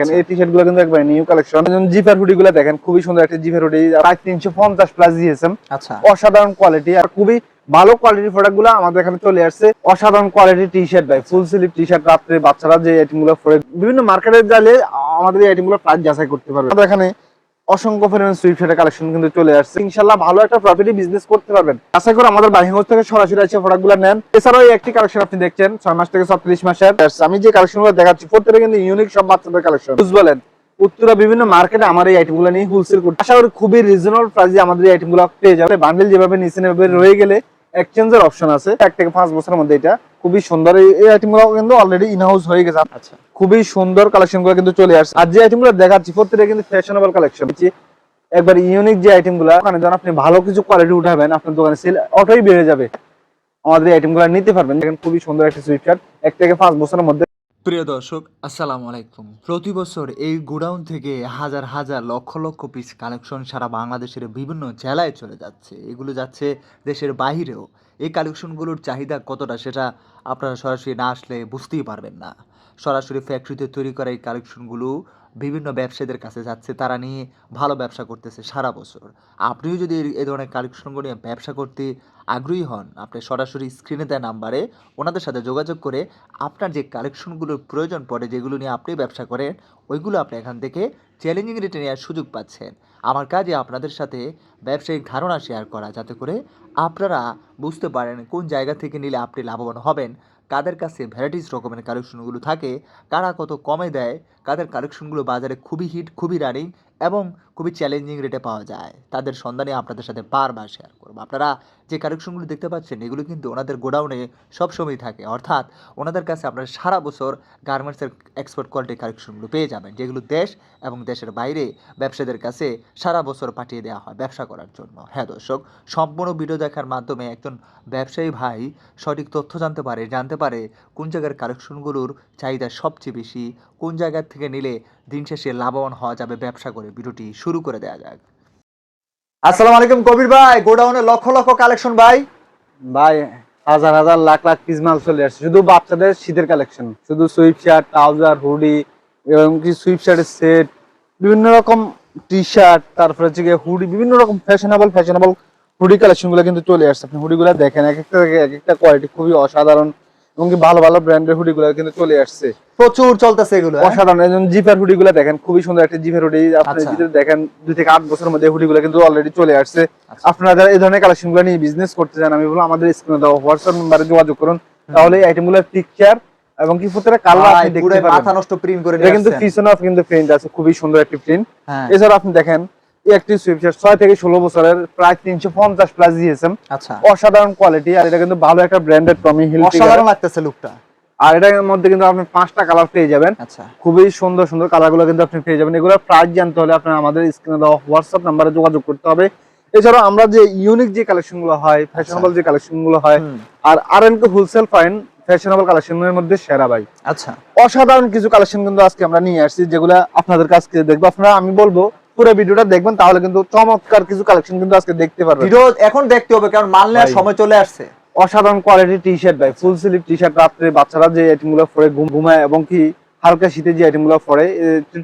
দেখেন এই টি শার্টগুলো কিন্তু একবার নিউ কালেকশন জিপার হুডি গুলো দেখেন খুবই সুন্দর একটা জিপার হুডি প্রায় তিনশো পঞ্চাশ প্লাস দিয়েছেন আচ্ছা। অসাধারণ কোয়ালিটি আর খুবই ভালো কোয়ালিটির প্রোডাক্টগুলো আমাদের এখানে চলে আসছে। অসাধারণ কোয়ালিটি টি শার্ট ভাই ফুল স্লিভ টি শার্ট রাত্রে বাচ্চারা যে আইটেমগুলো বিভিন্ন মার্কেটে গেলে আমাদের এই আইটেমগুলো প্রাইস যাচাই করতে পারবে। আমাদের এখানে অসংখ্য পরিমাণ সুইফট শার্টের কালেকশন কিন্তু চলে আসছে। ইনশাল্লাহ ভালো একটা প্রফিটি বিজনেস করতে পারবেন। আশা করি আমাদের বাহিনীগঞ্জ থেকে সরাসরি এসে প্রোডাক্টগুলো নেন। এছাড়াও একটি কালেকশন আপনি দেখছেন, ছয় মাস থেকে ছত্রিশ মাসের। আমি যে কালেকশনগুলো দেখাচ্ছি, প্রত্যেকটা কিন্তু ইউনিক সব বাচ্চাদের কালেকশন বলেন, উত্তরা বিভিন্ন মার্কেটে আমার এই আইটেমগুলো নিয়ে হোলসেল করতে আশা করি খুবই রিজনেবল প্রাইসে আমাদের এই আইটেমগুলো পেয়ে যাবে বান্ডেল যেভাবে নিচে এভাবে রয়ে গেলে এক্সচেঞ্জের অপশন আছে। এক থেকে পাঁচ বছরের মধ্যে এটা খুবই সুন্দর। এই- এই আইটেমগুলো কিন্তু অলরেডি ইন হাউস হয়ে গেছে। আচ্ছা। খুবই সুন্দর কালেকশনগুলো কিন্তু চলে আসছে। আর যে আইটেমগুলো দেখাচ্ছি প্রত্যেকটা কিন্তু ফ্যাশনেবল কালেকশন একবার ইউনিক যে আইটেমগুলো ওখানে যখন আপনি ভালো কিছু কোয়ালিটি উঠাবেন আপনার দোকানে সেল অটোই বেড়ে যাবে। আমাদের এই আইটেমগুলো নিতে পারবেন। দেখেন খুবই সুন্দর একটা শার্ট এক থেকে পাঁচ বছরের মধ্যে প্রিয় দর্শক, আসসালামু আলাইকুম। প্রতি বছর এই গোডাউন থেকে হাজার হাজার লক্ষ লক্ষ পিস কালেকশন সারা বাংলাদেশের বিভিন্ন জেলায় চলে যাচ্ছে। এগুলো যাচ্ছে দেশের বাহিরেও এই কালেকশনগুলোর চাহিদা কতটা সেটা আপনারা সরাসরি না আসলে বুঝতেই পারবেন না। সরাসরি ফ্যাক্টরিতে তৈরি করা এই কালেকশনগুলো বিভিন্ন ব্যবসায়ীদের কাছে যাচ্ছে, তারা নিয়ে ভালো ব্যবসা করতেছে সারা বছর। আপনিও যদি এই- এই ধরনের কালেকশনগুলো নিয়ে ব্যবসা করতে আগ্রহী হন, আপনি সরাসরি স্ক্রিনে দেওয়া নাম্বারে ওনাদের সাথে যোগাযোগ করে আপনার যে কালেকশনগুলোর প্রয়োজন পড়ে, যেগুলো নিয়ে আপনি ব্যবসা করেন, ওইগুলো আপনি এখান থেকে চ্যালেঞ্জিং রেটে নেওয়ার সুযোগ পাচ্ছেন। আমার কাজে আপনাদের সাথে ব্যবসায়িক ধারণা শেয়ার করা, যাতে করে আপনারা বুঝতে পারেন কোন জায়গা থেকে নিলে আপনি লাভবান হবেন, কাদের কাছে ভ্যারাইটিস রকমের কালেকশনগুলো থাকে, কারা কত কমে দেয় কাদের কালেকশনগুলো বাজারে খুবই হিট খুবই রানিং এবং খুবই চ্যালেঞ্জিং রেটে পাওয়া যায়। তাদের সন্ধানে আপনাদের সাথে বারবার শেয়ার করব। আপনারা যে কালেকশনগুলো দেখতে পাচ্ছেন, এগুলো কিন্তু ওনাদের গোডাউনে সবসময় থাকে। অর্থাৎ ওনাদের কাছে আপনারা সারা বছর গার্মেন্টসের এক্সপোর্ট কোয়ালিটির কালেকশনগুলো পেয়ে যাবেন, যেগুলো দেশ এবং দেশের বাইরে ব্যবসায়ীদের কাছে সারা বছর পাঠিয়ে দেওয়া হয় ব্যবসা করার জন্য। হ্যাঁ দর্শক, সম্পূর্ণ ভিডিও দেখার মাধ্যমে একজন ব্যবসায়ী ভাই সঠিক তথ্য জানতে পারে জানতে পারে কোন জায়গার কালেকশনগুলোর চাহিদা সবচেয়ে বেশি, কোন জায়গার থেকে নিলে দিন শেষে লাভবান হওয়া যাবে, ব্যবসা করে ভিডিওটি শুরু করে দেওয়া যাক। আসসালামু আলাইকুম কবির ভাই, গোডাউনে লক্ষ লক্ষ কালেকশন ভাই। ভাই, হাজার হাজার লাখ লাখ পিস মাল চলে আসছে। শুধু বাচ্চাদের শীতের কালেকশন। শুধু সুইপ শার্ট ট্রাউজার হুডি এবং কি সুইপ শার্টের সেট বিভিন্ন রকম টি শার্ট তারপরে হচ্ছে হুডি বিভিন্ন রকম ফ্যাশনেবল ফ্যাশনেবল হুডি কালেকশনগুলো কিন্তু চলে আসছে। আপনি হুডি গুলো দেখেন, এক একটা এক একটা কোয়ালিটি খুবই অসাধারণ। এবং ভালো ভালো ব্র্যান্ডের হুডি গুলো কিন্তু চলে আসছে। প্রচুর চলতেছে এগুলো হ্যাঁ? অসাধারণ। একজন জিপার হুডি গুলো দেখেন খুবই সুন্দর একটা জিপার হুডি। আপনি আচ্ছা। যদি দেখেন দুই থেকে আট বছরের মধ্যে হুডি গুলো কিন্তু অলরেডি চলে আসছে। আচ্ছা। আপনারা যারা এই ধরনের কালেকশনগুলো নিয়ে বিজনেস করতে চান আমি বলব আমাদের স্ক্রিনে দেওয়া হোয়াটসঅ্যাপ নাম্বারে যোগাযোগ করুন। তাহলে এই আইটেমগুলোর পিকচার এবং কি প্রত্যেকটা কালার আপনি দেখতে মাথা নষ্ট প্রিন্ট করে এটা কিন্তু। পিছনে কিন্তু প্রিন্ট আছে খুবই সুন্দর একটি প্রিন্ট হ্যাঁ। এছাড়া আপনি দেখেন একটি সুইফট ছয় থেকে ষোলো বছরের প্রায় তিনশো পঞ্চাশ প্লাস দিয়েছেন আচ্ছা। অসাধারণ কোয়ালিটি আর এটা কিন্তু ভালো একটা ব্র্যান্ডেড টমি হিল অসাধারণ লাগতেছে লুকটা আর এটার মধ্যে কিন্তু আপনি পাঁচটা কালার পেয়ে যাবেন। আচ্ছা। খুবই সুন্দর সুন্দর কালারগুলো কিন্তু আপনি পেয়ে যাবেন। এগুলো প্রাইস জানতে হলে আপনার আমাদের স্ক্রিনে দেওয়া হোয়াটসঅ্যাপ নাম্বারে যোগাযোগ করতে হবে। এছাড়াও আমরা যে ইউনিক যে কালেকশনগুলো হয় ফ্যাশনেবল যে কালেকশনগুলো হয় আর R N wholesale fine fashionable কালেকশনের মধ্যে সেরা ভাই। আচ্ছা। অসাধারণ কিছু কালেকশন কিন্তু আজকে আমরা নিয়ে আসছি যেগুলো আপনাদের কাছে দেখব। আপনারা আমি বলব পুরো ভিডিওটা দেখবেন তাহলে কিন্তু চমৎকার কিছু কালেকশন কিন্তু আজকে দেখতে পারবেন। ভিডিও এখন দেখতে হবে কারণ মাল নেওয়ার সময় চলে আসছে। অসাধারণ কোয়ালিটির টি শার্ট ভাই ফুল স্লিভ টি শার্ট রাত্রে বাচ্চারা যে আইটেমগুলো পরে ঘুম- ঘুমায় এবং কি হালকা শীতে যে আইটেমগুলো পরে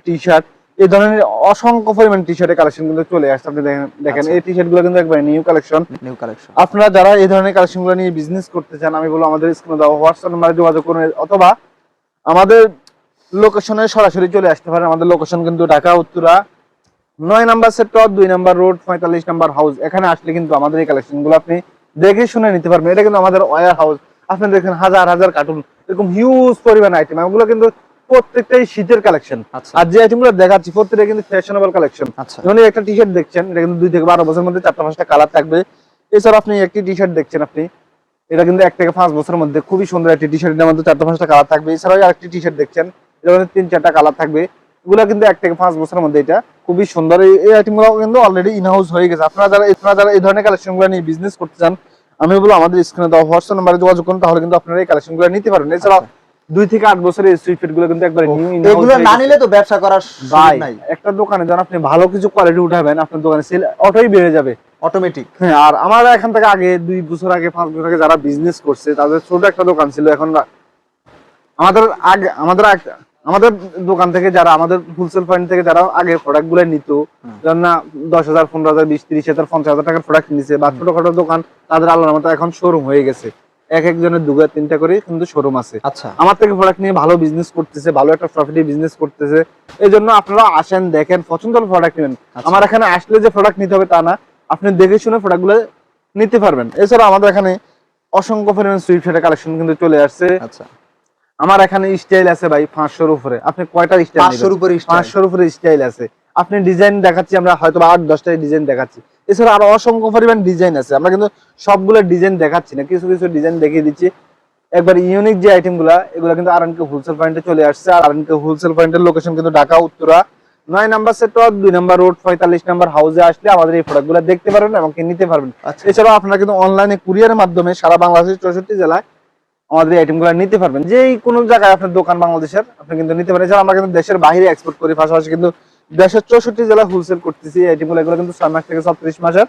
টি শার্ট এই ধরনের অসংখ্য পরিমাণ টি শার্টের কালেকশন কিন্তু চলে আসছে আপনি দেখেন দেখেন। আচ্ছা। এই টি শার্টগুলো কিন্তু একবার নিউ কালেকশন নিউ কালেকশন আপনারা যারা এই ধরনের কালেকশনগুলো নিয়ে বিজনেস করতে চান আমি বলব আমাদের স্ক্রিনে দেওয়া হোয়াটসঅ্যাপ নাম্বারে যোগাযোগ করুন অথবা আমাদের লোকেশনে সরাসরি চলে আসতে পারেন। আমাদের লোকেশন কিন্তু ঢাকা উত্তরা নয় নাম্বার সেক্টর দুই নাম্বার রোড পঁয়তাল্লিশ নাম্বার হাউস এখানে আসলে কিন্তু আমাদের এই কালেকশনগুলো আপনি দেখে শুনে নিতে পারবেন। এটা কিন্তু আমাদের ওয়ার হাউস আপনি দেখেন হাজার হাজার কার্টুন এরকম হিউজ পরিমাণ আইটেম এগুলো কিন্তু প্রত্যেকটাই শীতের কালেকশন আচ্ছা। আর যে আইটেমগুলো দেখাচ্ছি প্রত্যেকটা কিন্তু ফ্যাশনেবল কালেকশন যেমন একটা টি শার্ট দেখছেন এটা কিন্তু দুই থেকে বারো বছরের মধ্যে চারটা পাঁচটা কালার থাকবে। এছাড়া আপনি একটি টি শার্ট দেখছেন আপনি। এটা কিন্তু এক থেকে পাঁচ বছরের মধ্যে খুবই সুন্দর একটি টি শার্টের মধ্যে চারটা পাঁচটা কালার থাকবে। এছাড়াও আরেকটি টি শার্ট দেখছেন এটা মধ্যে তিন চারটা কালার থাকবে। এগুলো কিন্তু এক থেকে পাঁচ বছরের মধ্যে এটা খুবই সুন্দর। এই- আইটেমগুলো কিন্তু অলরেডি ইন হাউস হয়ে গেছে। আপনারা যারা আপনারা যারা এই ধরনের কালেকশনগুলো নিয়ে বিজনেস করতে চান আমি বলব আমাদের স্ক্রিনে দেওয়া হোয়াটসঅ্যাপ নাম্বারে যোগাযোগ করুন তাহলে কিন্তু আপনারা এই কালেকশনগুলো নিতে পারবেন। এছাড়া দুই থেকে আট বছরের এই সুইফটগুলো কিন্তু একবার নিউ এগুলো না নিলে তো ব্যবসা করার ভাই নাই। একটা দোকানে যখন আপনি ভালো কিছু কোয়ালিটি উঠাবেন আপনার দোকানে সেল অটোই বেড়ে যাবে। অটোমেটিক হ্যাঁ আর আমার এখান থেকে আগে দুই বছর আগে পাঁচ বছর আগে যারা বিজনেস করছে তাদের ছোট একটা দোকান ছিল। এখন আমাদের আগে আমাদের আমাদের দোকান থেকে যারা আমাদের হোলসেল পয়েন্ট থেকে যারা আগে প্রোডাক্টগুলো নিত যেমন না দশ হাজার পনেরো হাজার বিশ তিরিশ হাজার পঞ্চাশ হাজার টাকার প্রোডাক্ট নিছে বা ছোটখাটো দোকান তাদের আল্লাহর মতো এখন শোরুম হয়ে গেছে। এক একজনের দুটো তিনটা করে কিন্তু শোরুম আছে। আচ্ছা। আমার থেকে প্রোডাক্ট নিয়ে ভালো বিজনেস করতেছে ভালো একটা প্রফিটে বিজনেস করতেছে। এই জন্য আপনারা আসেন দেখেন পছন্দ হলে প্রোডাক্ট নেবেন। আচ্ছা। আমার এখানে আসলে যে প্রোডাক্ট নিতে হবে তা না আপনি দেখে শুনে প্রোডাক্টগুলো নিতে পারবেন। এছাড়া আমাদের এখানে অসংখ্য পরিমাণ সুইফটের কালেকশন কিন্তু চলে আসছে। আচ্ছা। আমার এখানে স্টাইল আছে ভাই পাঁচশোর উপরে। আপনি কয়টা স্টাইল পাঁচশোর উপরে পাঁচশোর উপরে স্টাইল আছে। আপনি ডিজাইন দেখাচ্ছি আমরা হয়তো আট দশটা ডিজাইন দেখাচ্ছি। এছাড়া আরও অসংখ্য পরিমাণ ডিজাইন আছে। আমরা কিন্তু সবগুলো ডিজাইন দেখাচ্ছি না কিছু কিছু ডিজাইন দেখিয়ে দিচ্ছি। একবার ইউনিক যে আইটেমগুলা এগুলো কিন্তু আর কে হোলসেল পয়েন্টে চলে আসছে। আর কে হোলসেল পয়েন্টের লোকেশন কিন্তু ঢাকা উত্তরা। নয় নাম্বার সেক্টর দুই নাম্বার রোড পঁয়তাল্লিশ নাম্বার হাউসে আসলে আমাদের এই প্রোডাক্টগুলো দেখতে পারবেন এবং নিতে পারবেন। আচ্ছা। এছাড়াও আপনারা কিন্তু অনলাইনে কুরিয়ারের মাধ্যমে সারা বাংলাদেশের চৌষট্টি জেলায় আমাদের এই আইটেমগুলো নিতে পারবেন। যেই কোনো জায়গায় আপনার দোকান বাংলাদেশের আপনি কিন্তু নিতে পারেন। এছাড়া আমরা কিন্তু দেশের বাইরে এক্সপোর্ট করি পাশাপাশি কিন্তু দেশের চৌষট্টি জেলা হোলসেল করতেছি। এই আইটেমগুলো এগুলো কিন্তু ছয় মাস থেকে ছত্রিশ মাসের।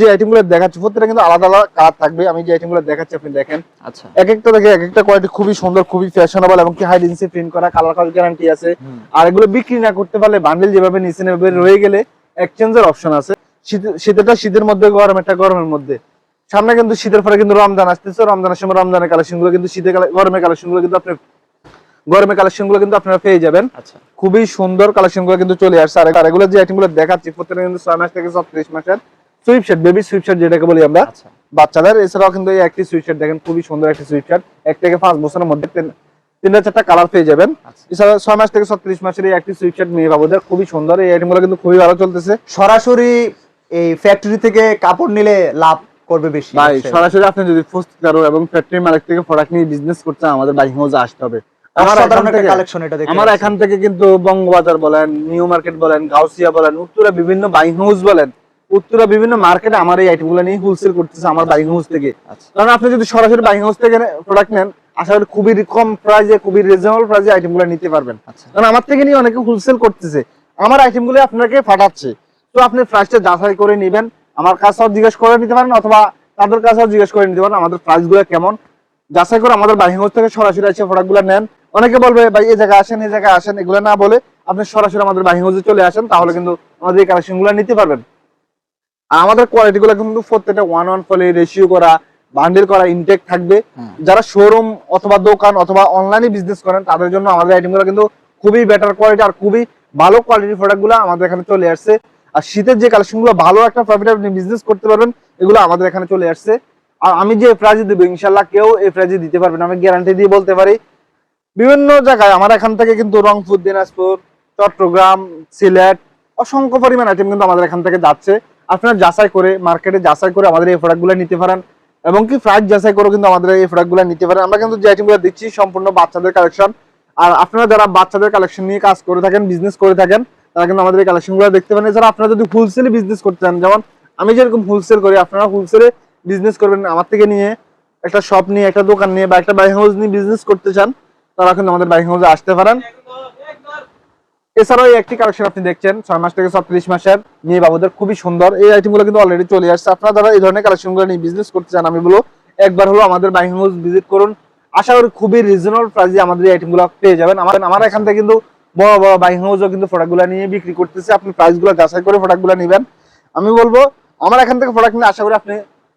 যে আইটেমগুলো দেখাচ্ছি প্রত্যেকটা কিন্তু আলাদা আলাদা কালার থাকবে। আমি যে আইটেমগুলো দেখাচ্ছি আপনি দেখেন। আচ্ছা। এক একটা দেখে এক একটা কোয়ালিটি খুবই সুন্দর খুবই ফ্যাশনেবল এবং কি হাই ডেন্সি প্রিন্ট করা কালার কালার গ্যারান্টি আছে। আর এগুলো বিক্রি না করতে পারলে বান্ডেল যেভাবে নিচে নেবে রয়ে গেলে এক্সচেঞ্জের অপশন আছে। শীত- শীতেরটা শীতের মধ্যে গরম একটা গরমের মধ্যে। সামনে কিন্তু শীতের পরে কিন্তু রমজান আসতেছে। রমজানের সময় রমজানের কালেকশনগুলো কিন্তু শীতের গরমের কালেকশনগুলো কিন্তু আপনি গরমের কালেকশনগুলো কিন্তু আপনারা পেয়ে যাবেন। আচ্ছা। খুবই সুন্দর কালেকশনগুলো কিন্তু চলে আসছে। আর এগুলো যে আইটেমগুলো দেখাচ্ছি প্রত্যেকটা কিন্তু ছয় মাস থেকে ছত্রিশ মাসের সুইপশার্ট বেবি সুইপশার্ট যেটাকে বলি আমরা। আচ্ছা। বাচ্চাদের এছাড়াও কিন্তু এই একটি সুইপশার্ট দেখেন খুবই সুন্দর একটি সুইপশার্ট এক থেকে পাঁচ বছরের মধ্যে তিন- তিনটা চারটা কালার পেয়ে যাবেন। আচ্ছা। এছাড়া ছয় মাস থেকে ছত্রিশ মাসের এই একটি সুইপশার্ট মেয়ে বাবুদের খুবই সুন্দর। এই আইটেমগুলো কিন্তু খুবই ভালো চলতেছে। সরাসরি এই ফ্যাক্টরি থেকে কাপড় নিলে লাভ? করবে বেশি ভাই সরাসরি আপনি যদি এবং ফ্যাক্টরি মালিক থেকে প্রোডাক্ট নিয়ে বিজনেস করতে আমাদের বাইং হাউসে আসতে হবে। আমার এখান থেকে- কিন্তু বঙ্গবাজার বলেন নিউ মার্কেট বলেন গাউসিয়া বলেন উত্তরা বিভিন্ন বাইং হাউস বলেন উত্তরা বিভিন্ন মার্কেটে আমার এই নিয়ে হোলসেল করতেছে আমার বাইং হাউস থেকে। আচ্ছা। কারণ আপনি যদি সরাসরি বাইং হাউস থেকে প্রোডাক্ট নেন আশা করি খুবই কম প্রাইসে খুবই রিজনেবল প্রাইসে আইটেমগুলো নিতে পারবেন। আচ্ছা। কারণ আমার থেকে নিয়ে অনেকে হোলসেল করতেছে। আমার আইটেমগুলো আপনাকে ফাটাচ্ছে। তো আপনি প্রাইসটা যাচাই করে নেবেন। আমার কাছেও জিজ্ঞেস করে নিতে পারেন অথবা তাদের কাছেও জিজ্ঞেস করে নিতে পারেন আমাদের প্রাইসগুলো কেমন। যাচাই করে আমাদের হাউস থেকে সরাসরি এসে প্রোডাক্টগুলো নেন। অনেকে বলবে ভাই এই জায়গায় আসেন এই জায়গায় আসেন এগুলো না বলে আপনি সরাসরি আমাদের হাউসে চলে আসেন তাহলে কিন্তু আমাদের এই কালেকশনগুলো নিতে পারবেন। আর আমাদের কোয়ালিটি গুলো কিন্তু প্রত্যেকটা ওয়ান ওয়ান ফলে রেশিও করা বান্ডেল করা ইনটেক থাকবে। যারা শোরুম অথবা দোকান অথবা অনলাইনে বিজনেস করেন তাদের জন্য আমাদের আইটেমগুলো কিন্তু খুবই বেটার কোয়ালিটি আর খুবই ভালো কোয়ালিটির প্রোডাক্টগুলো আমাদের এখানে চলে আসছে। আর শীতের যে কালেকশনগুলো, ভালো একটা প্রফিট আপনি বিজনেস করতে পারবেন, এগুলো আমাদের এখানে চলে আসছে। আর আমি যে প্রাইজে দেবো ইনশাল্লাহ কেউ এই প্রাইজে দিতে পারবে না, আমি গ্যারান্টি দিয়ে বলতে পারি। বিভিন্ন জায়গায়, আমার এখান থেকে কিন্তু রংপুর, দিনাজপুর, চট্টগ্রাম, সিলেট, অসংখ্য পরিমাণ আইটেম কিন্তু আমাদের এখান থেকে যাচ্ছে। আপনারা যাচাই করে মার্কেটে যাচাই করে আমাদের এই প্রোডাক্টগুলো নিতে পারেন। এবং কি প্রাইস যাচাই করে কিন্তু আমাদের এই প্রোডাক্টগুলো নিতে পারেন। আমরা কিন্তু যে আইটেমগুলো দিচ্ছি, সম্পূর্ণ বাচ্চাদের কালেকশন আর আপনারা যারা বাচ্চাদের কালেকশন নিয়ে কাজ করে থাকেন বিজনেস করে থাকেন তারা কিন্তু আমাদের এই কালেকশনগুলো দেখতে পারেন। এছাড়া আপনারা যদি হোলসেলে বিজনেস করতে চান, যেমন আমি যেরকম হোলসেল করি, আপনারা হোলসেলে বিজনেস করবেন, আমার থেকে নিয়ে একটা শপ নিয়ে, একটা দোকান নিয়ে বা একটা বাইং হাউস নিয়ে বিজনেস করতে চান, তারা কিন্তু আমাদের বাইং হাউসে আসতে পারেন। এছাড়াও এই একটি কালেকশন আপনি দেখছেন, ছয় মাস থেকে ছত্রিশ মাসের মেয়ে বাবুদের, খুবই সুন্দর। এই আইটেমগুলো কিন্তু অলরেডি চলে আসছে। আপনারা যারা এই ধরনের কালেকশনগুলো নিয়ে বিজনেস করতে চান, আমি বলব, একবার হলো আমাদের বাইং হাউস ভিজিট করুন। আশা করি খুবই রিজনেবল প্রাইসে আমাদের এই আইটেমগুলো পেয়ে যাবেন। আমার আমার এখান থেকে কিন্তু বড় বড় বাইং হাউসও কিন্তু প্রোডাক্টগুলো নিয়ে বিক্রি করতেছে। আপনি প্রাইসগুলো যাচাই করে প্রোডাক্টগুলো নেবেন। আমি বলব আমার এখান থেকে প্রোডাক্ট নিয়ে আশা করি আপনি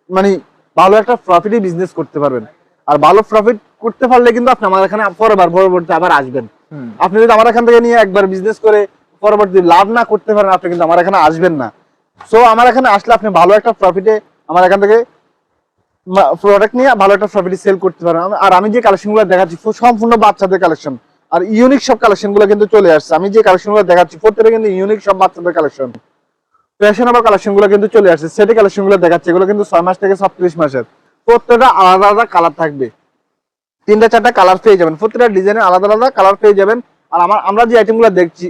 মানে ভালো একটা প্রফিটে বিজনেস করতে পারবেন। আর ভালো প্রফিট করতে পারলে কিন্তু আপনি আমার এখানে পরবার পরবর্তী আবার আসবেন। আপনি যদি আমার এখান থেকে নিয়ে একবার বিজনেস করে পরবর্তী লাভ না করতে পারেন আপনি কিন্তু আমার এখানে আসবেন না। সো আমার এখানে আসলে আপনি ভালো একটা প্রফিটে আমার এখান থেকে প্রোডাক্ট নিয়ে ভালো একটা প্রফিটে সেল করতে পারেন। আর আমি যে কালেকশনগুলো দেখাচ্ছি সম্পূর্ণ বাচ্চাদের কালেকশন আর ইউনিক সব কালেকশনগুলো কিন্তু চলে আসছে। আমি যে কালেকশনগুলো দেখাচ্ছি প্রত্যেকটা কিন্তু ইউনিক সব বাচ্চাদের কালেকশন ফ্যাশনেবল কালেকশনগুলো কিন্তু চলে আসছে। সেটি কালেকশনগুলো দেখাচ্ছে এগুলো কিন্তু ছয় মাস থেকে সাতত্রিশ মাসের। প্রত্যেকটা আলাদা আলাদা কালার থাকবে। তিনটা চারটা কালার পেয়ে যাবেন। প্রত্যেকটা ডিজাইনের আলাদা আলাদা কালার পেয়ে যাবেন। আর আমার আমরা যে আইটেমগুলো দেখছি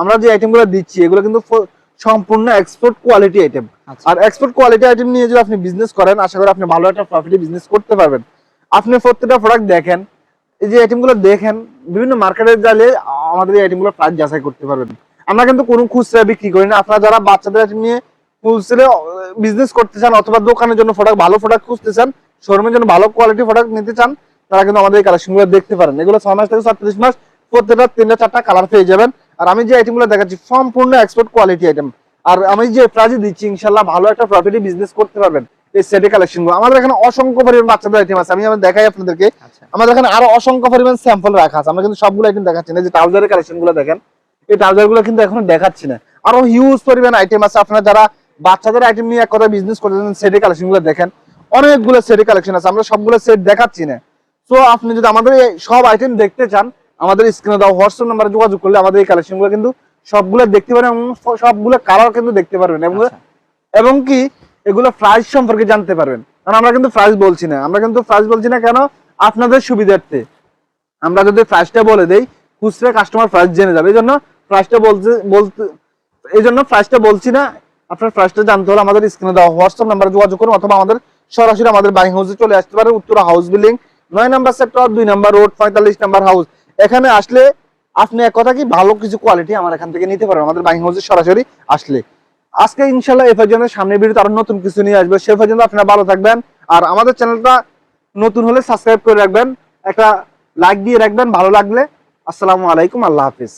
আমরা যে আইটেমগুলো দিচ্ছি এগুলো কিন্তু সম্পূর্ণ এক্সপোর্ট কোয়ালিটি আইটেম। আর এক্সপোর্ট কোয়ালিটি আইটেম নিয়ে যদি আপনি বিজনেস করেন আশা করি আপনি ভালো একটা প্রফিটে বিজনেস করতে পারবেন। আপনি প্রত্যেকটা প্রোডাক্ট দেখেন। এই যে আইটেমগুলো দেখেন, বিভিন্ন মার্কেটে গেলে আমাদের এই আইটেমগুলো প্রাইস যাচাই করতে পারবেন। আমরা কিন্তু কোনো খুচরা বিক্রি করি না। আপনারা যারা বাচ্চাদের আইটেম নিয়ে হোলসেলে বিজনেস করতে চান অথবা দোকানের জন্য প্রোডাক্ট ভালো প্রোডাক্ট খুঁজতে চান শোরুমের জন্য ভালো কোয়ালিটি প্রোডাক্ট নিতে চান, তারা কিন্তু আমাদের এই কালেকশনগুলো দেখতে পারেন। এগুলো ছয় মাস থেকে ছত্রিশ মাস, প্রত্যেকটা তিনটা চারটা কালার পেয়ে যাবেন। আর আমি যে আইটেমগুলো দেখাচ্ছি, সম্পূর্ণ এক্সপোর্ট কোয়ালিটি আইটেম আর আমি যে প্রাইজে দিচ্ছি, ইনশাল্লাহ ভালো একটা প্রফিটে বিজনেস করতে পারবেন। এই সেটে কালেকশনগুলো। আমাদের এখানে অসংখ্য পরিমাণ বাচ্চাদের আইটেম আছে। আমি দেখাই আপনাদেরকে। আচ্ছা। আমাদের এখানে আরও অসংখ্য পরিমাণ স্যাম্পল রাখা আছে। আমরা কিন্তু সবগুলো আইটেম দেখাচ্ছি না। যে ট্রাউজারের দেখেন। এই কিন্তু এখন দেখাচ্ছি না। আরও হিউজ পরিমাণ আইটেম আছে। আপনারা যারা বাচ্চাদের আইটেম নিয়ে এক কথা বিজনেস করতেছেন সেটের দেখেন। অনেকগুলো সেটের কালেকশন আছে। আমরা সবগুলো সেট দেখাচ্ছি না। আপনি যদি আমাদের সব আইটেম দেখতে চান আমাদের স্ক্রিনে দেওয়া হোয়াটসঅ্যাপ নাম্বারে যোগাযোগ করলে আমাদের এই কালেকশনগুলো কিন্তু সবগুলো দেখতে পারেন এবং সবগুলো কালার কিন্তু দেখতে পারবেন। এবং আচ্ছা। এবং কি এগুলো প্রাইস সম্পর্কে জানতে পারবেন। কারণ আমরা কিন্তু প্রাইস বলছি না। আমরা কিন্তু প্রাইস বলছি না কেন? আপনাদের সুবিধার্থে। আমরা যদি প্রাইসটা বলে দেই, খুচরা কাস্টমার প্রাইস জেনে যাবে। এই জন্য প্রাইসটা বলতে বলতে, এই জন্য প্রাইসটা বলছি না। আপনার প্রাইসটা জানতে হলে আমাদের স্ক্রিনে দেওয়া হোয়াটসঅ্যাপ নাম্বারে যোগাযোগ করুন, অথবা আমাদের সরাসরি আমাদের বাইং হাউসে চলে আসতে পারে উত্তরা হাউস বিল্ডিং নয় নাম্বার সেক্টর দুই নাম্বার রোড পঁয়তাল্লিশ নাম্বার হাউস এখানে আসলে আপনি এক কথা কি? ভালো কিছু কোয়ালিটি আমার এখান থেকে নিতে পারেন আমাদের বাইং হাউসে সরাসরি আসলে। আজকে ইনশাল্লাহ এ পর্যন্ত সামনে ভিডিওতে আরও নতুন কিছু নিয়ে আসবে। সে পর্যন্ত আপনারা ভালো থাকবেন। আর আমাদের চ্যানেলটা নতুন হলে সাবস্ক্রাইব করে রাখবেন। একটা লাইক দিয়ে রাখবেন, ভালো লাগলে। আসসালামু আলাইকুম, আল্লাহ হাফিজ।